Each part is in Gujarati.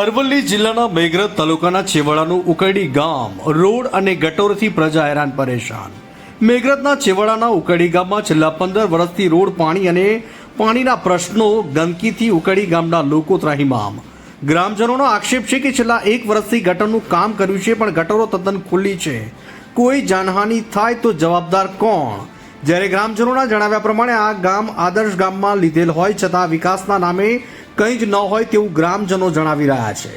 અરવલ્લી જિલ્લાના મેઘરજ તાલુકાના છેવાડાનું ઉકરડી ગામ રોડ અને ગટોરથી પ્રજા હેરાન પરેશાન. મેઘરજના છેવાડાના ઉકરડી ગામમાં છેલ્લા પંદર વર્ષથી રોડ પાણી અને પાણીના પ્રશ્નો ગંદકીથી ઉકરડી ગામના લોકો ત્રાહિમામ ગ્રામજનોનો આક્ષેપ છે કે છેલ્લા એક વર્ષથી ગટરનું કામ કર્યું છે, પણ ગટરો તદ્દન ખુલ્લી છે. કોઈ જાનહાનિ થાય તો જવાબદાર કોણ? જ્યારે ગ્રામજનોના જણાવ્યા પ્રમાણે આ ગામ આદર્શ ગામમાં લીધેલ હોય છતાં વિકાસના નામે કંઈ જ ન હોય તેવું ગ્રામજનો જણાવી રહ્યા છે.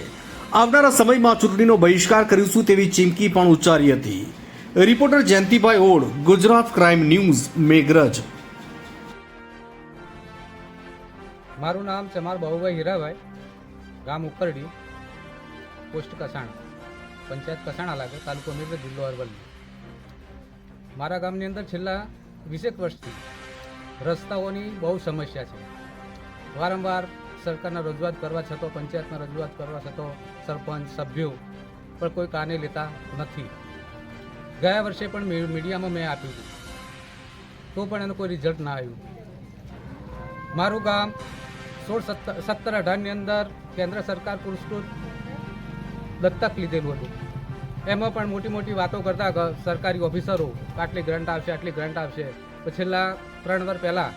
આવનારા સમયમાં ચૂંટણીનો બહિષ્કાર કરીશું તેવી ચીમકી પણ ઉચ્ચારી હતી. Reporter Jayantibhai Od Gujarat crime news, Meghraj. મારું નામ છે મારું બાબુભાઈ હીરાભાઈ, ગામ ઉપરડી પોસ્ટ કસાણા, પંચાયત કસાણા લાગે, તાલુકો મેઘરજ જિલ્લો અરવલ્લી. મારા ગામની અંદર છેલ્લા વીસેક વર્ષથી રસ્તાઓની બહુ સમસ્યા છે. વારંવાર સરકારના રજૂઆત કરવા છતાં પંચાયતમાં રજૂઆત કરવા છતાં સરપંચ, સભ્યો પણ કોઈ કાને લેતા નથી. ગયા વર્ષે પણ મીડિયામાં મેં આપ્યું તો પણ એનું કોઈ રિઝલ્ટ ના આવ્યું. મારું ગામ સોળ સત્તર અઢારની અંદર કેન્દ્ર સરકાર પુરસ્કૃત દત્તક લીધેલું હતું. એમાં પણ મોટી મોટી વાતો કરતા સરકારી ઓફિસરો, આટલી ગ્રાન્ટ આવશે, આટલી ગ્રાન્ટ આવશે. તો છેલ્લા ત્રણ વર્ષ પહેલાં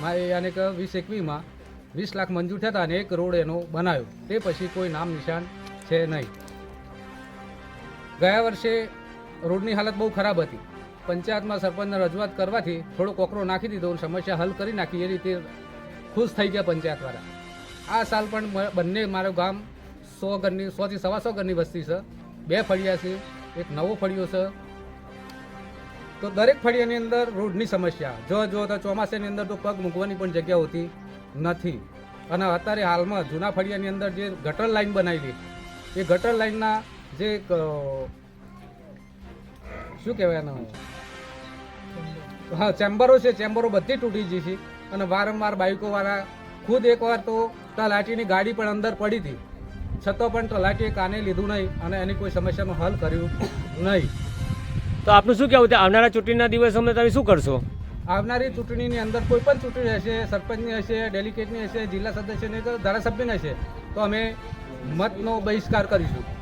મારે યાને કે વીસ એકવીસમાં વીસ લાખ મંજૂર થતા અને એક રોડ એનો બનાવ્યો. તે પછી કોઈ નામ નિશાન છે નહીં. ગયા વર્ષે રોડની હાલત બહુ ખરાબ હતી. પંચાયતમાં સરપંચને રજૂઆત કરવાથી થોડો કોકરો નાખી દીધો સમસ્યા હલ કરી નાખી. એ રીતે ખુશ થઈ ગયા પંચાયતવાળા. આ સાલ પણ બંને મારું ગામ સો ઘરની, સોથી સવા સો ઘરની વસ્તી છે. બે ફળિયા છે, એક નવો ફળિયો છે. તો દરેક ફળિયાની અંદર રોડની સમસ્યા. જો જો તો ચોમાસાની અંદર તો પગ મૂકવાની પણ જગ્યા હોતી. નથી. અને અત્યારે હાલમાં જૂના ફળિયાની અંદર જે ગટર લાઈન બનાવેલી, એ ગટર લાઈનના જે શું કહેવાય એનો હા, ચેમ્બરો છે, ચેમ્બરો બધી તૂટી ગઈ છે. અને વારંવાર બાઇકોવાળા ખુદ એકવાર તો તલાટીની ગાડી પણ અંદર પડી હતી. છતાં પણ તલાટીએ કાને લીધું નહીં અને એની કોઈ સમસ્યાનો હલ કર્યું નહીં. તો આપનું શું કહેવું? આવનારા ચૂંટણીના દિવસોમાં તમે શું કરશો? આવનારી ચૂંટણીની અંદર કોઈ પણ ચૂંટણી હશે, સરપંચની હશે ડેલિકેટની હશે, જિલ્લા સદસ્યની ધારાસભ્યની હશે, તો અમે મતનો બહિષ્કાર કરીશું.